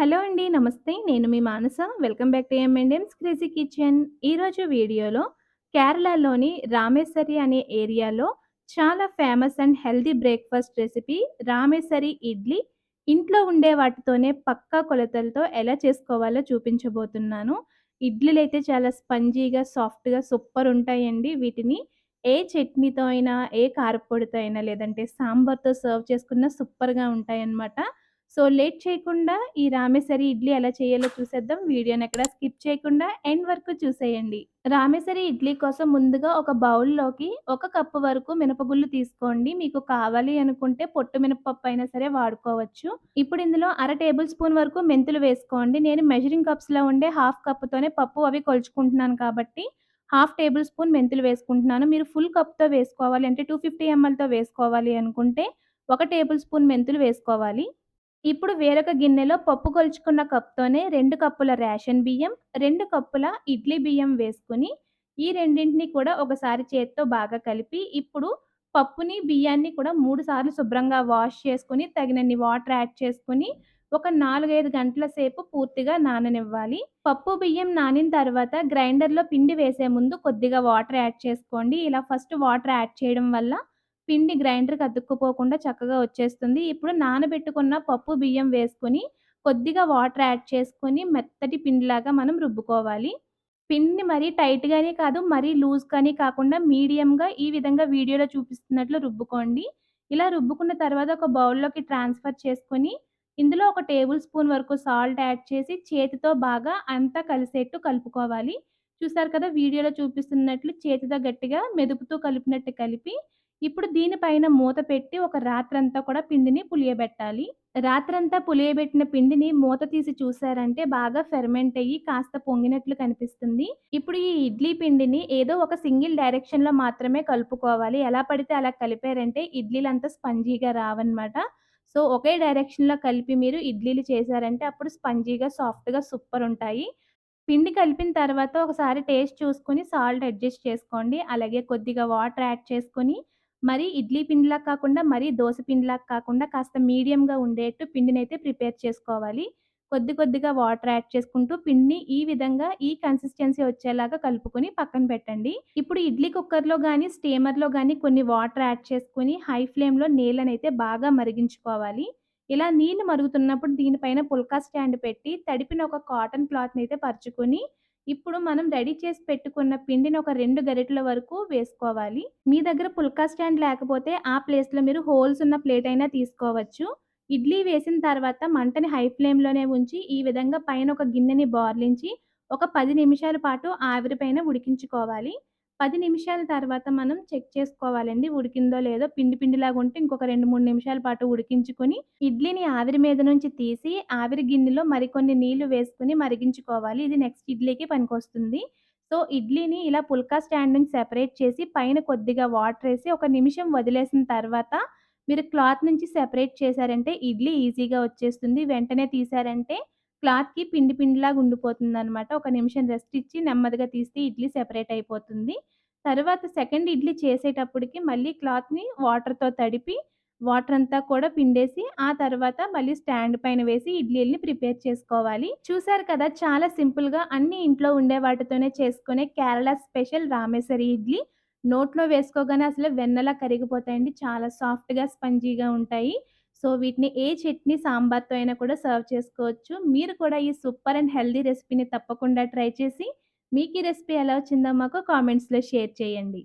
Hello అండి. నమస్తే. నేను మీ Manasa. Welcome back to M&M's crazy kitchen. ఈరోజు వీడియోలో కేరళలోని రామేశ్వరి అనే ఏరియాలో చాలా famous and healthy breakfast recipe Rameshwari idli ఇంట్లో ఉండే వాటితోనే పక్కా కొలతలతో ఎలా చేసుకోవాలో చూపించబోతున్నాను. ఇడ్లీలు అయితే చాలా స్పంజీగా, సాఫ్ట్‌గా సూపర్ ఉంటాయండి. వీటిని ఏ చట్నీతో అయినా, ఏ కారపొడితో అయినా లేదంటే సాంబార్‌తో సర్వ్ చేసుకున్న సూపర్‌గా ఉంటాయన్నమాట. సో, లేట్ చేయకుండా ఈ రామేశ్వరి ఇడ్లీ ఎలా చేయాలో చూసేద్దాం. వీడియోని ఎక్కడ స్కిప్ చేయకుండా ఎండ్ వరకు చూసేయండి. రామేశ్వరి ఇడ్లీ కోసం ముందుగా ఒక బౌల్‌లోకి ఒక కప్పు వరకు మినపగుళ్ళు తీసుకోండి. మీకు కావాలి అనుకుంటే పొట్టు మినపప్పు అయినా సరే వాడుకోవచ్చు. ఇప్పుడు ఇందులో అర టేబుల్ స్పూన్ వరకు మెంతులు వేసుకోండి. నేను మెజరింగ్ కప్స్‌లో ఉండే హాఫ్ కప్పుతోనే పప్పు అవి కొలుచుకుంటున్నాను కాబట్టి హాఫ్ టేబుల్ స్పూన్ మెంతులు వేసుకుంటున్నాను. మీరు ఫుల్ కప్‌తో వేసుకోవాలి అంటే 250 ఎంఎల్‌తో వేసుకోవాలి అనుకుంటే ఒక టేబుల్ స్పూన్ మెంతులు వేసుకోవాలి. ఇప్పుడు వేరొక గిన్నెలో పప్పు కొలుచుకున్న కప్‌తోనే రెండు కప్పుల రేషన్ బియ్యం, రెండు కప్పుల ఇడ్లీ బియ్యం వేసుకొని, ఈ రెండింటిని కూడా ఒకసారి చేత్తో బాగా కలిపి, ఇప్పుడు పప్పుని, బియ్యాన్ని కూడా మూడు సార్లు శుభ్రంగా వాష్ చేసుకొని, తగినన్ని వాటర్ యాడ్ చేసుకొని, ఒక 4, 5 గంటల సేపు పూర్తిగా నాననివ్వాలి. పప్పు, బియ్యం నానిన తర్వాత గ్రైండర్‌లో పిండి వేసే ముందు కొద్దిగా వాటర్ యాడ్ చేసుకోండి. ఇలా ఫస్ట్ వాటర్ యాడ్ చేయడం వల్ల పిండి గ్రైండర్‌కి అతుక్కుపోకుండా చక్కగా వచ్చేస్తుంది. ఇప్పుడు నానబెట్టుకున్న పప్పు, బియ్యం వేసుకొని, కొద్దిగా వాటర్ యాడ్ చేసుకొని, మెత్తటి పిండిలాగా మనం రుబ్బుకోవాలి. పిండిని మరీ టైట్గానే కాదు, మరీ లూజ్ కానీ కాకుండా మీడియంగా ఈ విధంగా వీడియోలో చూపిస్తున్నట్లు రుబ్బుకోండి. ఇలా రుబ్బుకున్న తర్వాత ఒక బౌల్‌లోకి ట్రాన్స్‌ఫర్ చేసుకొని, ఇందులో ఒక టేబుల్ స్పూన్ వరకు సాల్ట్ యాడ్ చేసి, చేతితో బాగా అంతా కలిసేట్టు కలుపుకోవాలి. చూసారు కదా! వీడియోలో చూపిస్తున్నట్లు చేతితో గట్టిగా మెదుపుతూ కలిపినట్టు కలిపి, ఇప్పుడు దీనిపైన మూత పెట్టి ఒక రాత్రంతా కూడా పిండిని పులియబెట్టాలి. రాత్రంతా పులియబెట్టిన పిండిని మూత తీసి చూసారంటే బాగా ఫెర్మెంట్ అయ్యి కాస్త పొంగినట్లు కనిపిస్తుంది. ఇప్పుడు ఈ ఇడ్లీ పిండిని ఏదో ఒక సింగిల్ డైరెక్షన్‌లో మాత్రమే కలుపుకోవాలి. ఎలా పడితే అలా కలిపారంటే ఇడ్లీలంతా స్పంజీగా రావన్నమాట. సో, ఒకే డైరెక్షన్‌లో కలిపి మీరు ఇడ్లీలు చేశారంటే అప్పుడు స్పంజీగా, సాఫ్ట్‌గా సూపర్ ఉంటాయి. పిండి కలిపిన తర్వాత ఒకసారి టేస్ట్ చూసుకొని సాల్ట్ అడ్జస్ట్ చేసుకోండి. అలాగే కొద్దిగా వాటర్ యాడ్ చేసుకొని, మరీ ఇడ్లీ పిండిలా కాకుండా, మరీ దోస పిండిలా కాకుండా కాస్త మీడియంగా ఉండేట్టు పిండినైతే ప్రిపేర్ చేసుకోవాలి. కొద్ది కొద్దిగా వాటర్ యాడ్ చేసుకుంటూ పిండిని ఈ విధంగా ఈ కన్సిస్టెన్సీ వచ్చేలాగా కలుపుకొని పక్కన పెట్టండి. ఇప్పుడు ఇడ్లీ కుక్కర్‌లో కానీ స్టీమర్‌లో కానీ కొన్ని వాటర్ యాడ్ చేసుకొని హై ఫ్లేమ్‌లో నీళ్ళనైతే బాగా మరిగించుకోవాలి. ఇలా నీళ్ళు మరుగుతున్నప్పుడు దీనిపైన పుల్కా స్టాండ్ పెట్టి తడిపిన ఒక కాటన్ క్లాత్ని అయితే పరుచుకొని, ఇప్పుడు మనం రెడీ చేసి పెట్టుకున్న పిండిని ఒక రెండు గరిటెల వరకు వేసుకోవాలి. మీ దగ్గర పుల్కా స్టాండ్ లేకపోతే ఆ ప్లేస్‌లో మీరు హోల్స్ ఉన్న ప్లేట్ అయినా తీసుకోవచ్చు. ఇడ్లీ వేసిన తర్వాత మంటని హై ఫ్లేమ్‌లోనే ఉంచి, ఈ విధంగా పైన ఒక గిన్నెని బోర్లించి, ఒక పది నిమిషాల పాటు ఆవిరి పైన ఉడికించుకోవాలి. పది నిమిషాల తర్వాత మనం చెక్ చేసుకోవాలండి ఉడికిందో లేదో. పిండి పిండిలాగా ఉంటే ఇంకొక 2, 3 నిమిషాల పాటు ఉడికించుకొని, ఇడ్లీని ఆవిరి మీద నుంచి తీసి, ఆవిరి గిన్నెలో మరికొన్ని నీళ్ళు వేసుకొని మరిగించుకోవాలి. ఇది నెక్స్ట్ ఇడ్లీకి పనికొస్తుంది. సో, ఇడ్లీని ఇలా పుల్కా స్టాండ్ నుంచి సెపరేట్ చేసి, పైన కొద్దిగా వాటర్ వేసి ఒక నిమిషం వదిలేసిన తర్వాత, మీరు క్లాత్ నుంచి సెపరేట్ చేశారంటే ఇడ్లీ ఈజీగా వచ్చేస్తుంది. వెంటనే తీశారంటే క్లాత్‌కి పిండి పిండిలాగా ఉండిపోతుందనమాట. ఒక నిమిషం రెస్ట్ ఇచ్చి నెమ్మదిగా తీస్తే ఇడ్లీ సెపరేట్ అయిపోతుంది. తర్వాత సెకండ్ ఇడ్లీ చేసేటప్పటికి మళ్ళీ క్లాత్‌ని వాటర్‌తో తడిపి, వాటర్ అంతా కూడా పిండేసి, ఆ తర్వాత మళ్ళీ స్టాండ్ పైన వేసి ఇడ్లీల్ని ప్రిపేర్ చేసుకోవాలి. చూసారు కదా! చాలా సింపుల్‌గా అన్ని ఇంట్లో ఉండే వాటితోనే చేసుకునే కేరళ స్పెషల్ రామేశ్వరి ఇడ్లీ. నోట్లో వేసుకోగానే అసలు వెన్నలా కరిగిపోతాయండి. చాలా సాఫ్ట్‌గా, స్పంజీగా ఉంటాయి. సో, వీటిని ఏ చట్నీ, సాంబార్‌తో అయినా కూడా సర్వ్ చేసుకోవచ్చు. మీరు కూడా ఈ సూపర్ అండ్ హెల్దీ రెసిపీని తప్పకుండా ట్రై చేసి, మీకు ఈ రెసిపీ ఎలా వచ్చిందో మాకు కామెంట్స్‌లో షేర్ చేయండి.